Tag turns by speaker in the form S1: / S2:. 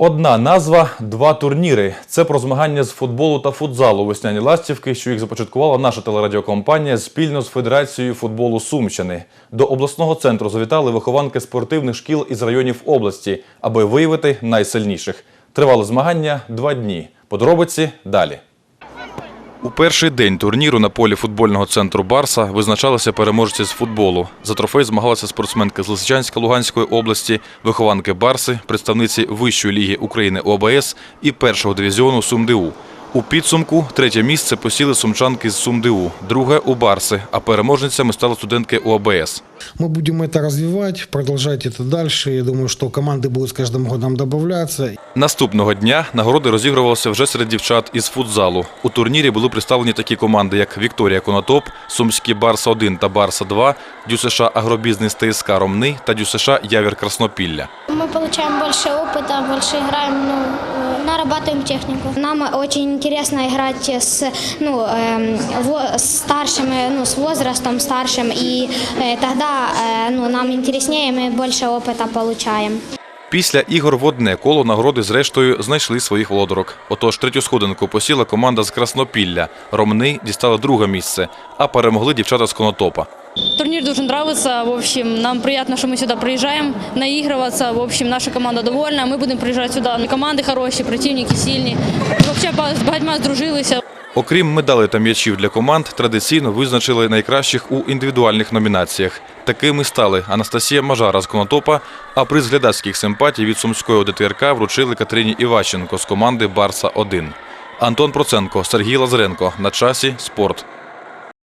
S1: Одна назва, два турніри. Це про змагання з футболу та футзалу весняні ластівки, що їх започаткувала наша телерадіокомпанія спільно з Федерацією футболу Сумщини. До обласного центру завітали вихованки спортивних шкіл із районів області, аби виявити найсильніших. Тривали змагання два дні. Подробиці далі. У перший день турніру на полі футбольного центру Барса визначалися переможці з футболу. За трофей змагалися спортсменки з Лисичанська Луганської області, вихованки Барси, представниці Вищої ліги України ОБС і першого дивізіону СумДУ. У підсумку третє місце посіли сумчанки з СумДУ, друге у Барси, а переможницями стали студентки УАБС.
S2: Мы будем это развивать, продолжать это дальше. Я думаю, что команды будут с каждым годом добавляться.
S1: Наступного дня нагороди розігрувалися вже серед дівчат із футзалу. У турнірі були представлені такі команди, як Вікторія Конотоп, Сумський Барса 1 та Барса 2, ДЮСШ Агробізнес ТСК Ромни та ДЮСШ Явір Краснопілля.
S3: Мы получаем больше опыта, больше играем, ну, э, нарабатываем технику. Нам очень интересно играть с, ну, эм, во- с старшими, ну, с возрастом старшим, и э, тогда э, ну, нам интереснее, мы больше опыта получаем.
S1: Після ігор в одне коло нагороди зрештою знайшли своїх володарок. Отож, третю сходинку посіла команда з Краснопілля. Ромни дістали друге місце, а перемогли дівчата з Конотопа.
S4: Турнир дуже нравится. В общем, нам приятно, что мы сюда приезжаем наигрываться. В общем, наша команда довольна. Мы будем приезжать сюда. Команды хорошие, противники сильні. Вообще ба- з багатьма здружилися.
S1: Окрім медалей та м'ячів для команд, традиційно визначили найкращих у індивідуальних номінаціях. Такими стали Анастасія Мажара з Конотопа, а приз глядацьких симпатій від Сумської ОДТРК вручили Катерині Іващенко з команди Барса 1 Антон Проценко, Сергій Лазаренко. На часі спорт.